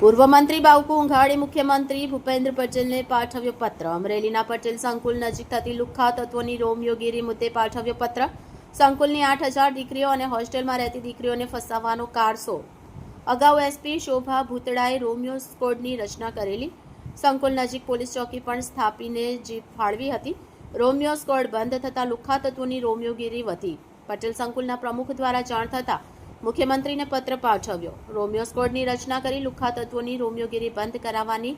પૂર્વ મંત્રી બાવકુ ઉંઘાડે, મુખ્યમંત્રી ભૂપેન્દ્ર પટેલને પાઠવ્યો પત્ર. અમરેલીના પટેલ સંકુલ નજીક થતી લુખ્ખા તત્વોની રોમિયોગીરી મુદ્દે પાઠવ્યો પત્ર. સંકુલની આઠ હજાર દીકરીઓ અને હોસ્ટેલમાં રહેતી દીકરીઓને ફસાવવાનો કારસો અગાઉ એસપી શોભા ભૂતડાએ રોમિયો સ્કોડની રચના કરેલી. સંકુલ નજીક પોલીસ ચોકી પણ સ્થાપીને જીપ ફાળવી હતી. રોમિયો સ્કોડ બંધ થતાં લુખ્ખા તત્વોની રોમિયોગીરી વધી. પટેલ સંકુલના પ્રમુખ દ્વારા જાણ થતાં મુખ્યમંત્રીને પત્ર પાઠવ્યો. રોમિયો સ્કોડની રચના કરી લુખ્ખા તત્વોની રોમિયોગીરી બંધ કરાવવાની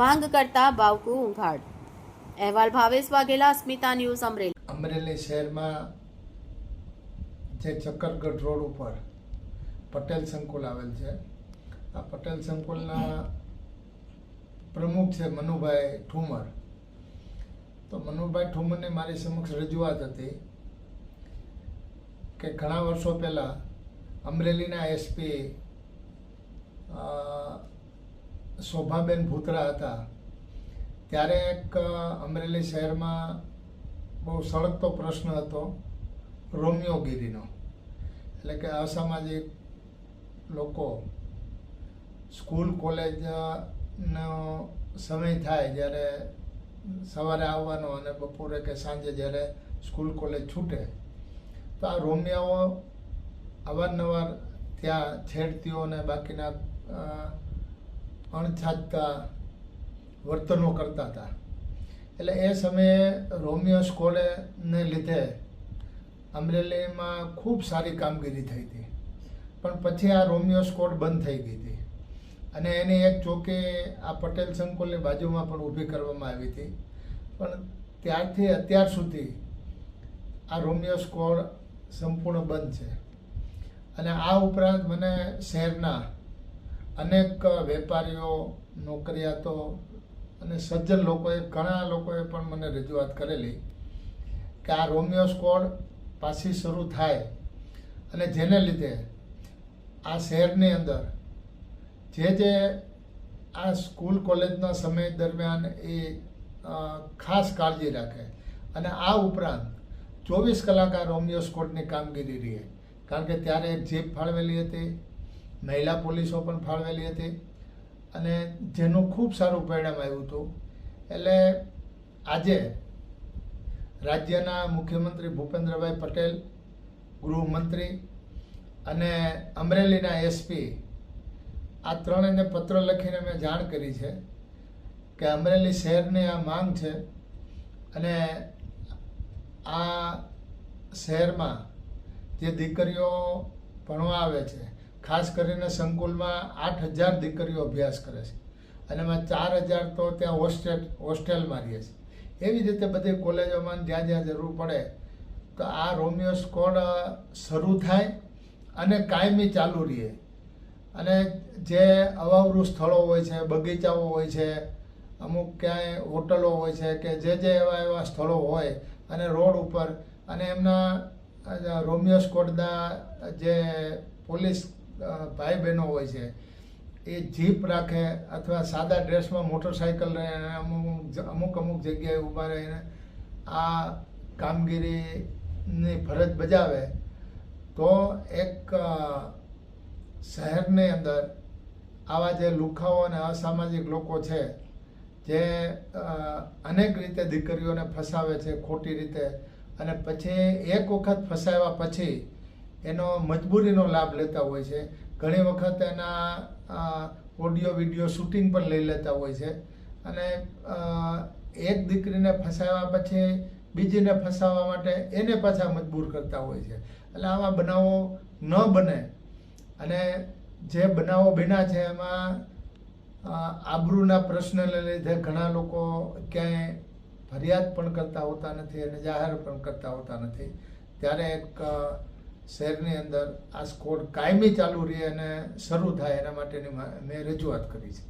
માંગ કરતા બાવકુ ઉંઘાડ અહેવાલ ભાવેશ વાઘેલા અસ્મિતા ન્યૂઝ અમરેલી. અમરેલી શહેરમાં જે ચક્કરગઢ રોડ ઉપર પટેલ સંકુલ આવેલ છે. આ પટેલ સંકુલના પ્રમુખ છે મનુભાઈ ઠુમર. તો મનુભાઈ ઠુમરની મારી સમક્ષ રજૂઆત હતી કે ઘણા વર્ષો પહેલાં અમરેલીના એસપી શોભાબેન ભૂતરા હતા. ત્યારે એક અમરેલી શહેરમાં બહુ સળગતો પ્રશ્ન હતો રોમિયોગીરીનો એટલે કે અસામાજિક લોકો સ્કૂલ, કોલેજનો સમય થાય જ્યારે સવારે આવવાનો અને બપોરે કે સાંજે જ્યારે સ્કૂલ, કોલેજ છૂટે. તો આ રોમિયાઓ અવારનવાર ત્યાં છેડતીઓને બાકીના અણછાજતા વર્તનો કરતા હતા. એટલે એ સમયે રોમિયો સ્કોલેને લીધે અમરેલીમાં ખૂબ સારી કામગીરી થઈ હતી. પણ પછી આ રોમિયો સ્કોડ બંધ થઈ ગઈ હતી. અને એની એક ચોકી આ પટેલ સંકુલની બાજુમાં પણ ઊભી કરવામાં આવી હતી. પણ ત્યારથી અત્યાર સુધી આ રોમિયો સ્કોડ સંપૂર્ણ બંધ છે. અને આ ઉપરાંત મને શહેરના અનેક વેપારીઓ, નોકરિયાતો અને સજ્જન લોકોએ, ઘણા લોકોએ પણ મને રજૂઆત કરેલી કે આ રોમિયો સ્કોડ પાછી શરૂ થાય અને જેને લીધે આ શહેરની અંદર જે જે આ સ્કૂલ કોલેજના સમય દરમિયાન એ ખાસ કાળજી રાખે અને આ ઉપરાંત ચોવીસ કલાક આ રોમિયો સ્કોડની કામગીરી રહે. કારણ કે ત્યારે એક જીપ ફાળવેલી હતી, મહિલા પોલીસો પણ ફાળવેલી હતી અને જેનું ખૂબ સારું પરિણામ આવ્યું હતું. એટલે આજે રાજ્યના મુખ્યમંત્રી ભૂપેન્દ્રભાઈ પટેલ, ગૃહમંત્રી અને અમરેલીના એસપી આ ત્રણેયને પત્ર લખીને મેં જાણ કરી છે કે અમરેલી શહેરની આ માંગ છે અને આ શહેરમાં જે દીકરીઓ ભણવા આવે છે, ખાસ કરીને સંકુલમાં આઠ હજાર દીકરીઓ અભ્યાસ કરે છે. અને એમાં ચાર હજાર તો ત્યાં હોસ્ટેલ, હોસ્ટેલમાં રહે છે. એવી રીતે બધી કોલેજોમાં જ્યાં જ્યાં જરૂર પડે, તો આ રોમિયો સ્કોડ શરૂ થાય અને કાયમી ચાલુ રહે. અને જે અવાવરું સ્થળો હોય છે, બગીચાઓ હોય છે, અમુક ક્યાંય હોટલો હોય છે કે જે જે એવા એવા સ્થળો હોય અને રોડ ઉપર અને એમના રોમિયો સ્કોડના જે પોલીસ ભાઈ બહેનો હોય છે, એ જીપ રાખે અથવા સાદા ડ્રેસમાં મોટરસાઇકલ રહે અને અમુક અમુક અમુક જગ્યાએ ઊભા રહીને આ કામગીરીની ફરજ બજાવે, તો એક શહેરની અંદર આવા જે લુખાઓ અને અસામાજિક લોકો છે, જે અનેક રીતે દીકરીઓને ફસાવે છે, ખોટી રીતે અને પછી એક વખત ફસાવ્યા પછી એનો મજબૂરીનો લાભ લેતા હોય છે. ઘણી વખત એના ઓડિયો, વીડિયો શૂટિંગ પણ લઈ લેતા હોય છે. અને એક દીકરીને ફસાવ્યા પછી બીજીને ફસાવવા માટે એને પાછા મજબૂર કરતા હોય છે. એટલે આવા બનાવો ન બને. અને જે બનાવો બન્યા છે એમાં આબરૂના પ્રશ્નને લીધે ઘણા લોકો ક્યાંય ફરિયાદ પણ કરતા હોતા નથી અને જાહેર પણ કરતા હોતા નથી. ત્યારે એક શહેરની અંદર આ સ્કોડ કાયમી ચાલુ રહે અને શરૂ થાય એના માટેની મેં રજૂઆત કરી છે.